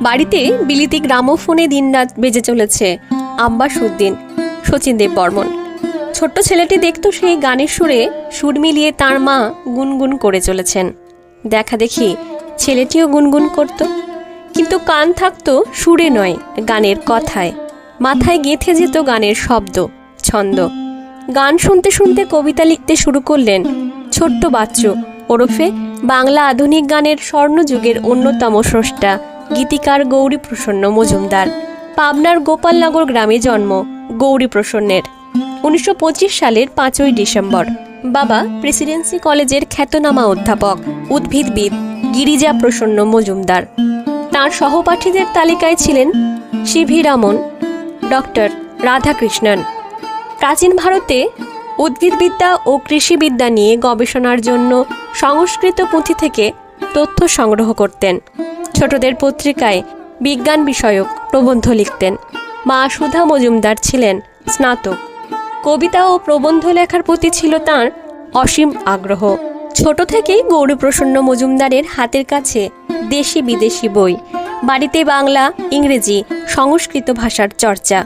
বাড়িতে বিলিতি গ্রামোফোনে দিনরাত বেজে চলেছে আব্বাস উদ্দিন শচীন দেব বর্মন। ছোট্ট ছেলেটি দেখতো সেই গানের সুরে সুর মিলিয়ে তার মা গুনগুন করে চলেছেন। দেখা দেখি ছেলেটিও গুনগুন করত। কিন্তু কান থাকতো সুরে নয়, গানের কথায়। মাথায় গেঁথে যেত গানের শব্দ, ছন্দ। গান শুনতে শুনতে কবিতা লিখতে শুরু করলেন ছোট্ট বাচ্চু ওরফে বাংলা আধুনিক গানের স্বর্ণযুগের অন্যতম স্রষ্টা গীতিকার গৌরী প্রসন্ন মজুমদার। পাবনার গোপালনগর গ্রামে জন্ম, গৌরী প্রসন্নের। উনিশশো পঁচিশ সালের পাঁচই ডিসেম্বর। বাবা প্রেসিডেন্সি কলেজের খ্যাতনামা অধ্যাপক, উদ্ভিদবিদ, গিরিজা প্রসন্ন মজুমদার। তার সহপাঠীদের তালিকায় ছিলেন সিভি রামন, ডক্টর রাধাকৃষ্ণন। প্রাচীন ভারতে উদ্ভিদবিদ্যা ও কৃষিবিদ্যা নিয়ে গবেষণার জন্য সংস্কৃত পুঁথি থেকে তথ্য সংগ্রহ করতেন। ছোটদের পত্রিকায় বিজ্ঞান বিষয়ক প্রবন্ধ লিখতেন। মা সুধা মজুমদার ছিলেন স্নাতক। কবিতা ও প্রবন্ধ লেখার প্রতি ছিল তার অসীম আগ্রহ। ছোট থেকেই গৌরীপ্রসন্ন মজুমদারের হাতের কাছে দেশি বিদেশি বই, বাড়িতে বাংলা, ইংরেজি, সংস্কৃত ভাষার চর্চা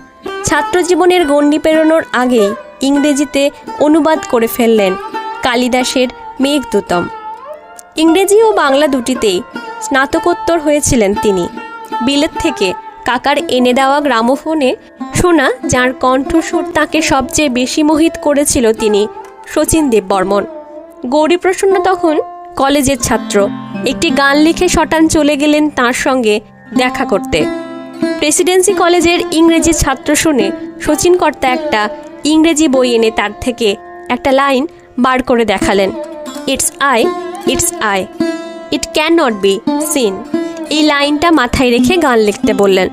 ছাত্র জীবনের গণ্ডি পেরোনোর আগেই ইংরেজিতে অনুবাদ করে ফেললেন কালিদাসের মেঘদূতম। ইংরেজি ও বাংলা দুটিতেই স্নাতকোত্তর হয়েছিলেন তিনি। বিলেত থেকে কাকার এনে দেওয়া গ্রামোফোনে শোনা যার কণ্ঠস্বর তাকে সবচেয়ে বেশি মোহিত করেছিল তিনি, শচীন দেব বর্মন গৌরীপ্রসন্ন তখন কলেজের ছাত্র। একটি গান লিখে শটান চলে গেলেন তার সঙ্গে দেখা করতে। প্রেসিডেন্সি কলেজের ইংরেজি ছাত্র শুনে শচীন কর্তা একটা ইংরেজি বই এনে তার থেকে একটা লাইন বার করে দেখালেন। It's I it's I. It can not be seen. এই লাইনটা মাথায় রেখে গান লিখতে বললেন।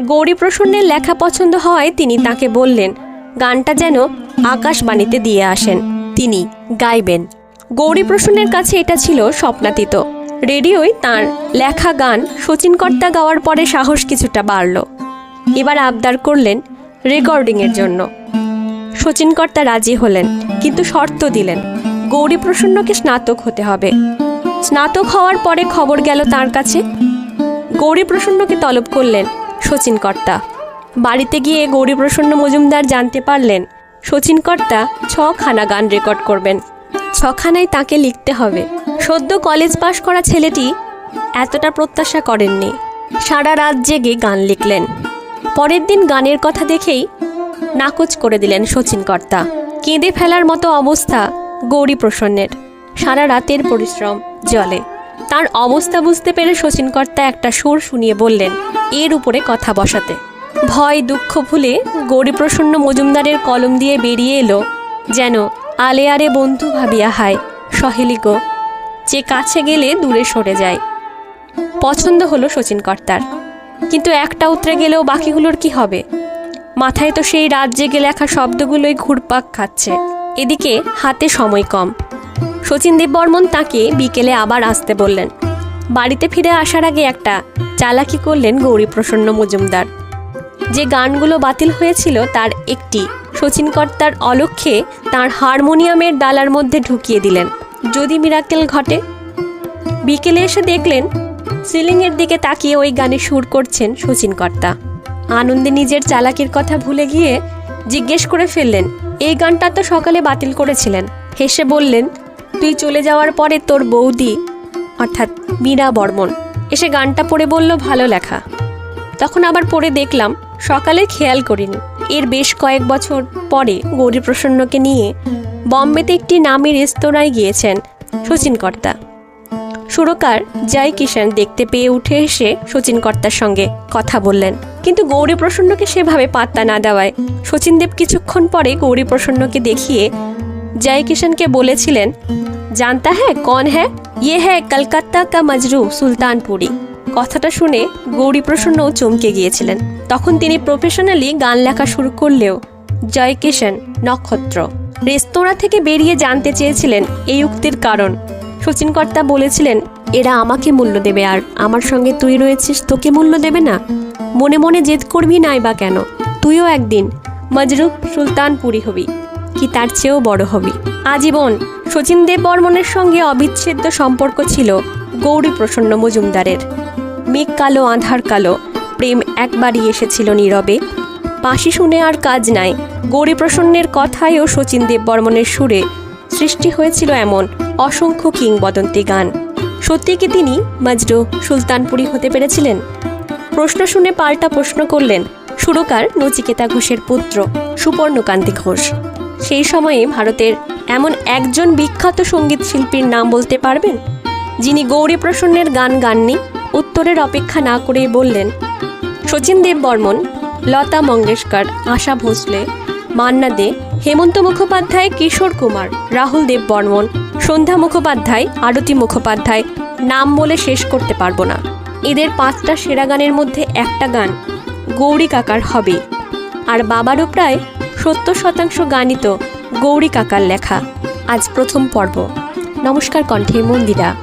গৌরী প্রসন্নের লেখা পছন্দ হওয়ায় তিনি তাকে বললেন, গানটা যেন আকাশবাণীতে দিয়ে আসেন। তিনি গাইবেন। গৌরী প্রসন্নের কাছে এটা ছিল স্বপ্নাতীত। রেডিওয় তার লেখা গান শচীন কর্তা গাওয়ার পরে সাহস কিছুটা বাড়ল। এবার আবদার করলেন রেকর্ডিংয়ের জন্য। শচীন কর্তা রাজি হলেন, কিন্তু শর্ত দিলেন, গৌরী প্রসন্নকে স্নাতক হতে হবে। স্নাতক হওয়ার পরে খবর গেল তার কাছে। গৌরী প্রসন্নকে তলব করলেন শচীন কর্তা বাড়িতে গিয়ে গৌরী প্রসন্ন মজুমদার জানতে পারলেন শচীন কর্তা ছখানা গান রেকর্ড করবেন। ছখানায় তাকে লিখতে হবে। সদ্য কলেজ পাশ করা ছেলেটি এতটা প্রত্যাশা করেননি। সারা রাত জেগে গান লিখলেন। পরের দিন গানের কথা দেখেই নাকচ করে দিলেন শচীন কর্তা কেঁদে ফেলার মতো অবস্থা গৌরী প্রসন্নের। সারা রাতের পরিশ্রম। জলে। তার অবস্থা বুঝতে পেরে শচীন কর্তা একটা সুর শুনিয়ে বললেন, এর উপরে কথা বসাতে। ভয় দুঃখ ভুলে গৌরীপ্রসন্ন মজুমদারের কলম দিয়ে বেরিয়ে এলো, যেন আলে আরে বন্ধু ভাবিয়া হায় সহেলিগো যে কাছে গেলে দূরে সরে যায়। পছন্দ হলো শচীন কর্তার কিন্তু একটা উতরে গেলেও বাকিগুলোর কি হবে? মাথায় তো সেই রাত জেগে লেখা শব্দগুলোই ঘুরপাক খাচ্ছে। এদিকে হাতে সময় কম। শচীন দেববর্মন তাকে বিকেলে আবার আসতে বললেন। বাড়িতে ফিরে আসার আগে একটা চালাকি করলেন গৌরীপ্রসন্ন মজুমদার। যে গানগুলো বাতিল হয়েছিল তার একটি শচীন কর্তার অলক্ষ্যে তার হারমোনিয়ামের ডালার মধ্যে ঢুকিয়ে দিলেন। যদি মিরাকেল ঘটে। বিকেলে এসে দেখলেন সিলিংয়ের দিকে তাকিয়ে ওই গানে সুর করছেন শচীন কর্তা আনন্দে নিজের চালাকির কথা ভুলে গিয়ে জিজ্ঞেস করে ফেললেন, এই গানটা তো সকালে বাতিল করেছিলেন। হেসে বললেন তুই চলে যাওয়ার পরে তোর বৌদি, অর্থাৎ মীরা বর্মন, এসে গানটা পড়ে বলল, ভালো লেখা। তখন আবার পড়ে দেখলাম সকালে খেয়াল করিনি। এর বেশ কয়েক বছর পরে গৌরীপ্রসন্নকে নিয়ে বম্বেতে একটি নামি রেস্তোরাঁয় গিয়েছেন শচীন কর্তা সুরকার জয় কিষান দেখতে পেয়ে উঠে এসে শচীন কর্তার সঙ্গে কথা বললেন। কিন্তু গৌরী প্রসন্নকে সেভাবে পাত্তা না দেওয়ায় শচীনদেব কিছুক্ষণ পরে গৌরী জয় কিষানকে বলেছিলেন জানতা হ্যাঁ কন হ্যাঁ ইয়ে হ্যাঁ কলকাতা কা মজরু সুলতানপুরি কথাটা শুনে গৌরী প্রসন্নও চমকে গিয়েছিলেন তখন তিনি প্রফেশনালি গান লেখা শুরু করলেও জয় কিষান নক্ষত্র রেস্তোরাঁ থেকে বেরিয়ে জানতে চেয়েছিলেন এই উক্তির কারণ। শচীন কর্তা বলেছিলেন, এরা আমাকে মূল্য দেবে আর আমার সঙ্গে তুই রয়েছিস, তোকে মূল্য দেবে না। মনে মনে জেদ করবি নাই বা কেন? তুইও একদিন মজরুফ সুলতানপুরি হবি। কি তার চেয়েও বড় হবি। আজীবন শচীন দেব বর্মনের সঙ্গে অবিচ্ছেদ্য সম্পর্ক ছিল গৌরী প্রসন্ন মজুমদারের। মেঘ কালো, আধার কালো, প্রেম একবারই এসেছিল নীরবে। বাঁশি শুনে আর কাজ নাই। গৌরীপ্রসন্নের কথায় ও শচীন দেব বর্মনের সুরে সৃষ্টি হয়েছিল এমন অসংখ্য কিংবদন্তি গান। সত্যি কি তিনি মাজরু সুলতানপুরি হতে পেরেছিলেন? প্রশ্ন শুনে পাল্টা প্রশ্ন করলেন সুরকার নচিকেতা ঘোষের পুত্র সুপর্ণকান্তি ঘোষ। সেই সময়ে ভারতের এমন একজন বিখ্যাত সংগীত শিল্পীর নাম বলতে পারবেন? যিনি গৌরী প্রসন্নের গান গাননি, উত্তরের অপেক্ষা না করেই বললেন শচীন দেব বর্মন, লতা মঙ্গেশকর, আশা ভোসলে, মান্না দে, হেমন্ত মুখোপাধ্যায়, কিশোর কুমার, রাহুল দেব বর্মন, সন্ধ্যা মুখোপাধ্যায়, আরতি মুখোপাধ্যায়, নাম বলে শেষ করতে পারব না। এদের পাঁচটা সেরা গানের মধ্যে একটা গান গৌরী কাকার হবে। আর বাবারও প্রায় সত্তর শতাংশ গানিত গৌরী কাকার লেখা। আজ প্রথম পর্ব। নমস্কার কণ্ঠে মন্দিরা।